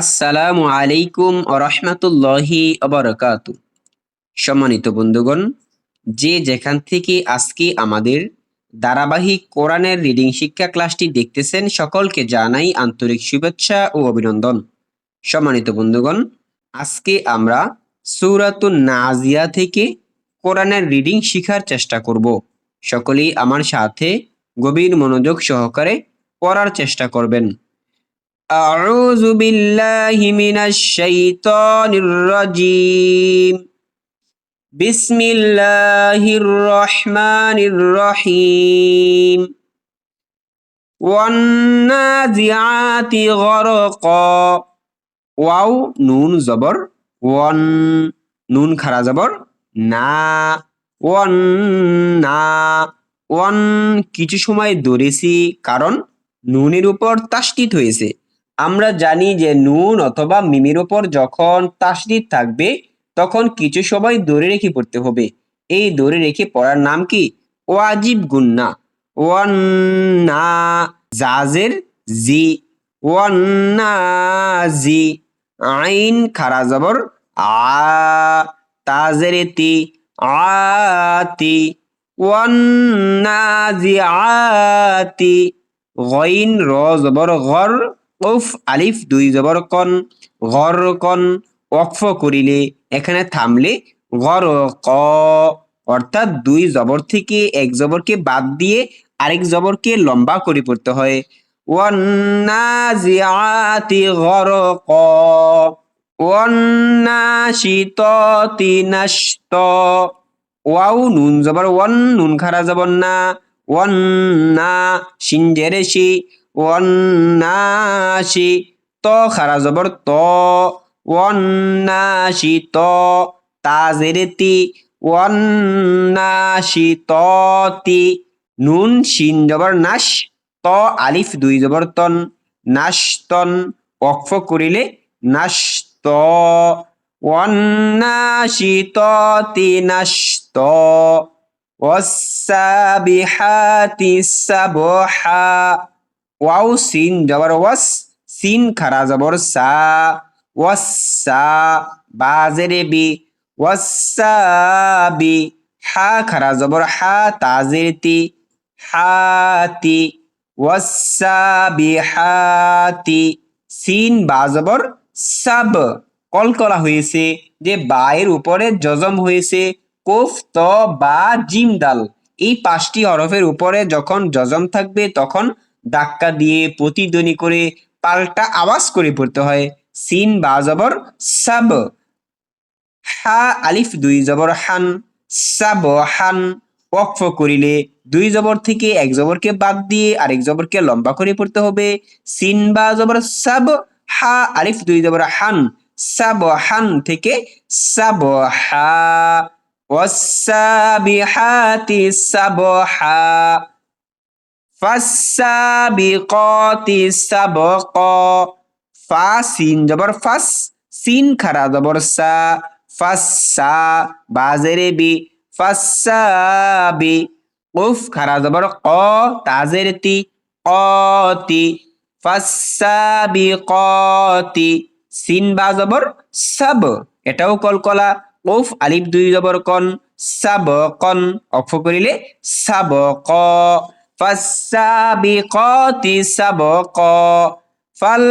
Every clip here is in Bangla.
আসসালামু আলাইকুম রহমতুল্লাহি অবরকাত সম্মানিত বন্ধুগণ, যে যেখান থেকে আজকে আমাদের ধারাবাহিক কোরআনের রিডিং শিক্ষা ক্লাসটি দেখতেছেন, সকলকে জানাই আন্তরিক শুভেচ্ছা ও অভিনন্দন। সম্মানিত বন্ধুগণ, আজকে আমরা সূরাতুন নাজিয়া থেকে কোরআনের রিডিং শিখার চেষ্টা করব। সকলেই আমার সাথে গভীর মনোযোগ সহকারে পড়ার চেষ্টা করবেন। أعوذ بالله من الشيطان الرجيم بسم الله الرحمن الرحيم والنازعات غرقا ওয়াও নুন জবর ওয়ান নুন খারা জবর না ওয়ান না ওয়ান কিছু সময় ধরেছি কারণ নুনের উপর তাসদিদ হয়েছে আমরা জানি যে নুন অথবা মিমের ওপর যখন তাসদিদ থাকবে, তখন কিছু সময় ধরে রেখে পড়তে হবে। এই ধরে রেখে পড়ার নাম কি? ওয়াজিব গুন্না। ওয়ান্না জাজের জি। ওয়ান্না জি। আইন খারা জবর আ তাজের তি। আতি ওয়ান্নাজিআতি গইন র জবর গর। উফ আলিফ, দুই জবর কন, গর কন, ওকফ করিলে এখানে থামলে গর ক। অর্থাৎ দুই জবর থেকে এক জবরকে বাদ দিয়ে আরেক জবরকে লম্বা করে পড়তে হয়। ওয়ান্নাজিআতি গরক ওয়ান্নাশিতাতি নাশত। ওয়াও নুন জবর, ওয়ান, নুন খারা জবর না। ওয়ান না শিন জেরে শি ওয়ান না শি ত খারা জবর ত ওয়ান না শি ত তা জেরে তি ওয়ান না শি ত তি নুন শিন জবর নাশ ত আলিফ দুই জবর তন নাশতন অক্ফ করিলে নাশত والناشطات نشطا والسابحات سبحا ওয়াও, সিন জবর, ওয়াস, সিন খারা জবর, সা, ওয়াসা বাজেরে বি ওয়াসাবি হা খারা জবর, হা তাজের তি হাতি ওয়াসাবিহাতি সিন, বা জবর, সাব কলকলা হয়েছে যে বায়ের উপরে জজম হয়েছে, কোফ, ত, বা, জিম, দাল। এই পাঁচটি হরফের উপরে যখন জজম থাকবে তখন ধাক্কা দিয়ে প্রতিধ্বনি করে পাল্টা আওয়াজ করে পড়তে হয়। সিন বা জবর সাব। হা আলিফ দুই জবর হান, সাব হান। ওয়াকফ করিলে দুই জবর থেকে এক জবরকে বাদ দিয়ে আরেক জবরকে লম্বা করে পড়তে হবে। সিন বা জবর সাব, হা আলিফ দুই জবর হান সাবহান থেকে সাবহা ওয়াসাবিহাতি সাবহা ফাসাবিকাতি সাবক। ফা সিন জবর ফাস সিন খারা, জবর সা। ফাসা বাজেরে বি ফাসাবি উফ খারা, জবর ক তাজের তি কতি ফাসাবিকাতি সিন বা জবর সাব, এটাও কলকলা। উফ, আলিফ দুই জবর কন সাব কন অফ করিলে সাব ক ফাসাবিকাতি সাব ক ফাল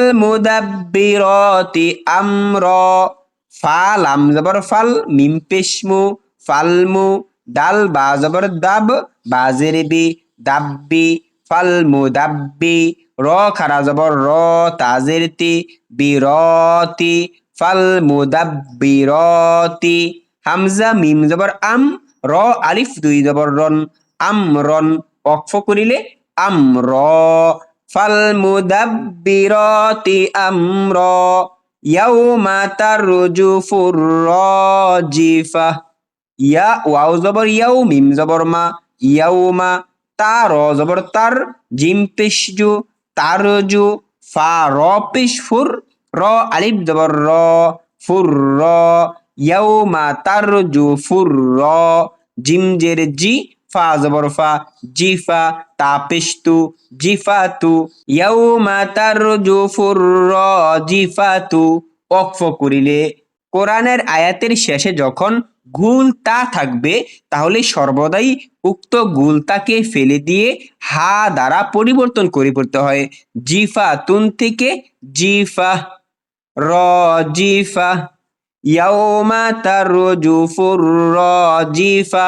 আম জবর ফাল মিম পেশমু ফালমু ডাল বা জবর দাব বাজের বি দাব্বি ফাল মুদাব্বি র খারা জবর র তাজের তি বিরতি ফাল মুদাব্বিরতি হামজা মিম জবর আম র আলিফ দুই জবর রন আম রন অক্ফ করিলে আম র ফাল মুদাব্বিরতি আমর। ইয়াউমা তারজুফুর রাজিফা ইয়া ওয়াও জবর ইয়াউ, মিম জবর মা। ইয়াউমা তার জবর তার, জিম পেশজু তারজু ফা র পেশ ফুর র, আলিফ জবর র ফুর র। ইয়াউমা তারজু ফুর র, জিম জের জি ফা জবর ফা জিফা তাপিস্তু জিফাতু ইয়াউমা তারজুফুর রাজিফাতু ওয়াকফ করিলে কোরআনের আয়াতের শেষে যখন গুল তা থাকবে, তাহলে সর্বদাই উক্ত গুলতাকে ফেলে দিয়ে হা দ্বারা পরিবর্তন করে পড়তে হয়। জিফা তুন থেকে জিফা র জিফা ইয়াউমা তারজুফুর রাজিফা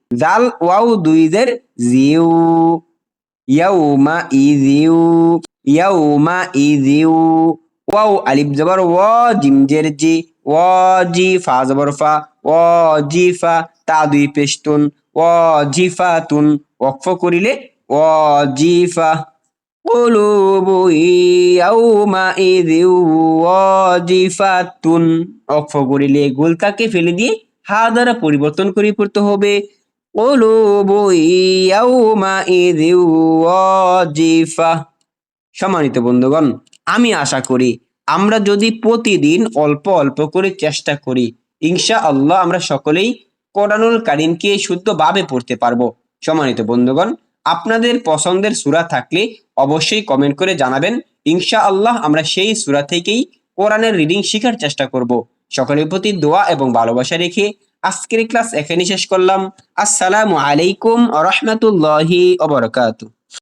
জাল ওয়াও দুই জের জিউ। ইয়াউমা ইজিউ। ইয়াউমা ইজিউ। ওয়াও আলিফ জবর ওয়া জিম জের জি। ওয়া জি ফা জবর ফা। ওয়া জি ফা তা দুই পেশতুন ওয়া জি ফা তুন ওয়াকফ করিলে ওয়া জি ফা ইয়াউমা ইযিউ ওয়াজিফাতুন ওয়াকফ করিলে গোলকাকে ফেলে দিয়ে হা দ্বারা পরিবর্তন করে পড়তে হবে। সম্মানিত বন্ধুগণ, আমি আশা করি আমরা যদি প্রতিদিন অল্প অল্প করে চেষ্টা করি ইনশা আল্লাহ আমরা সকলেই কোরআনুল কারিমকে শুদ্ধভাবে পড়তে পারব। সম্মানিত বন্ধুগণ, আপনাদের পছন্দের সূরা থাকলে অবশ্যই কমেন্ট করে জানাবেন। ইনশা আল্লাহ আমরা সেই সূরা থেকেই কোরআনের রিডিং শেখার চেষ্টা করব। সকলের প্রতি দোয়া এবং ভালোবাসা রেখে আজকের ক্লাস এখানেই শেষ করলাম। আসসালামু আলাইকুম রহমতুল্লাহি ওবরাকাতু